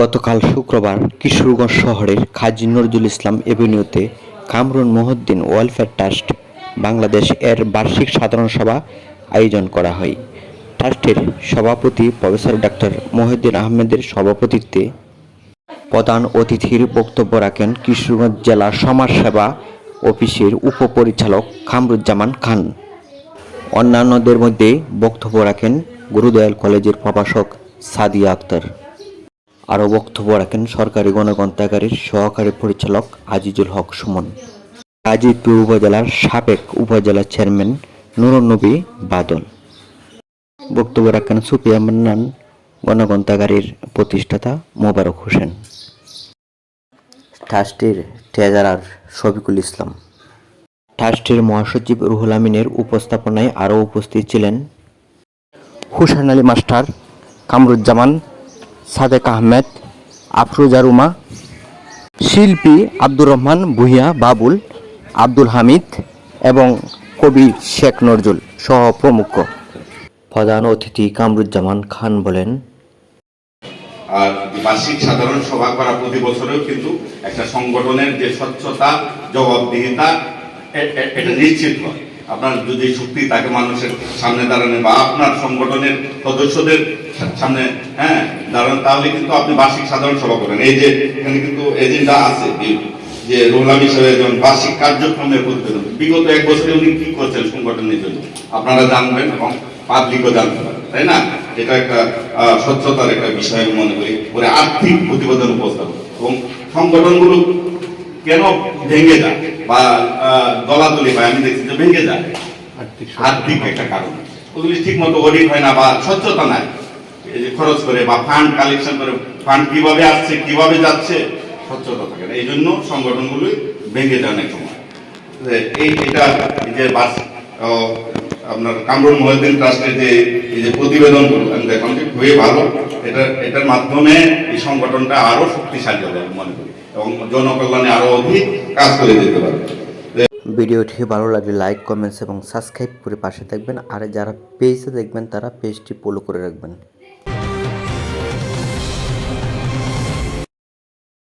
গতকাল শুক্রবার কিশোরগঞ্জ শহরের খাজি নজরুল ইসলাম এভিনিউতে কামরুন মহদ্দিন ওয়েলফেয়ার ট্রাস্ট বাংলাদেশ এর বার্ষিক সাধারণ সভা আয়োজন করা হয়। ট্রাস্টের সভাপতি প্রফেসর ডাক্তার মহিউদ্দিন আহমেদের সভাপতিত্বে প্রধান অতিথির বক্তব্য রাখেন কিশোরগঞ্জ জেলা সমাজসেবা অফিসের উপপরিচালক কামরুজ্জামান খান। অন্যান্যদের মধ্যে বক্তব্য রাখেন গুরুদয়াল কলেজের প্রভাষক সাদিয়া আক্তার। আরও বক্তব্য রাখেন সরকারি গণগ্রন্থাগারের সহকারী পরিচালক আজিজুল হক সুমন। গাজীপুর উপজেলার সাবেক উপজেলা চেয়ারম্যান নুরুন্নবী বাদল। বক্তব্য রাখেন সুপিয়া মান্নান, গণগ্রন্থাগারের প্রতিষ্ঠাতা মোবারক হোসেন। ট্রাস্টের ট্রেজারার শফিকুল ইসলাম। ট্রাস্টের মহাসচিব রুহুল আমিনের উপস্থাপনায় আরও উপস্থিত ছিলেন হুসান আলী মাস্টার কামরুজ্জামান সাদেক আহমেদ আফরোজা রুমা শিল্পী আব্দুর রহমান ভুইয়া বাবুল আব্দুল হামিদ এবং কবি শেখ নজরুল সহ প্রমুখ। প্রধান অতিথি কামরুজ্জামান খান বলেন বার্ষিক সাধারণ সভা করা প্রতি বছরেও কিন্তু একটা সংগঠনের যে স্বচ্ছতা, জবাবদিহিতা এটা নিশ্চিত হয়। আপনার যদি শক্তি তাকে মানুষের সামনে দাঁড়ানো বা আপনার সংগঠনের সদস্যদের সামনে হ্যাঁ দাঁড়ানো, তাহলে কিন্তু আপনি বার্ষিক সাধারণ সভা করেন। এই যে এখানে কিন্তু এজেন্ডা আছে, যে- রোলাম হিসেবে বার্ষিক কার্যক্রমের প্রতিবেদন বিগত এক বছরে উনি কি করছেন সংগঠনের জন্য? আপনারা জানবেন এবং পাবলিকও জানতে পারবে তাই না? এটা একটা স্বচ্ছতার একটা বিষয় আমি মনে করি। পরে আর্থিক প্রতিবেদন উপস্থাপন। এবং সংগঠনগুলো কেন ভেঙে যায়? বা দলাদলি হয়? আমি দেখছি যে ভেঙে যায়। আর্থিক একটা কারণ। ওগুলি ঠিক মতো অডিট হয় না বা স্বচ্ছতা নাই। এই যে খরচ করে বা ফান্ড কালেকশন করে ফান্ড কীভাবে আসছে কীভাবে যাচ্ছে স্বচ্ছতা থাকে না। এই জন্য সংগঠনগুলোই ভেঙে যায় অনেক সময়। এই এটা যে বাস আপনার কামরুল মহিউদ্দিন ট্রাস্টের যে এই যে প্রতিবেদনগুলো আমি দেখলাম যে খুবই ভালো। এটা, এটার মাধ্যমে এই সংগঠনটা আরও শক্তিশালী হবে মনে করি এবং জনকল্যাণে আরও অধিক কাজ করে যেতে পারবে ভিডিওটি ভালো লাগলে লাইক কমেন্টস এবং সাবস্ক্রাইব করে পাশে থাকবেন। আর যারা পেজে দেখবেন, তারা পেজটি ফলো করে রাখবেন।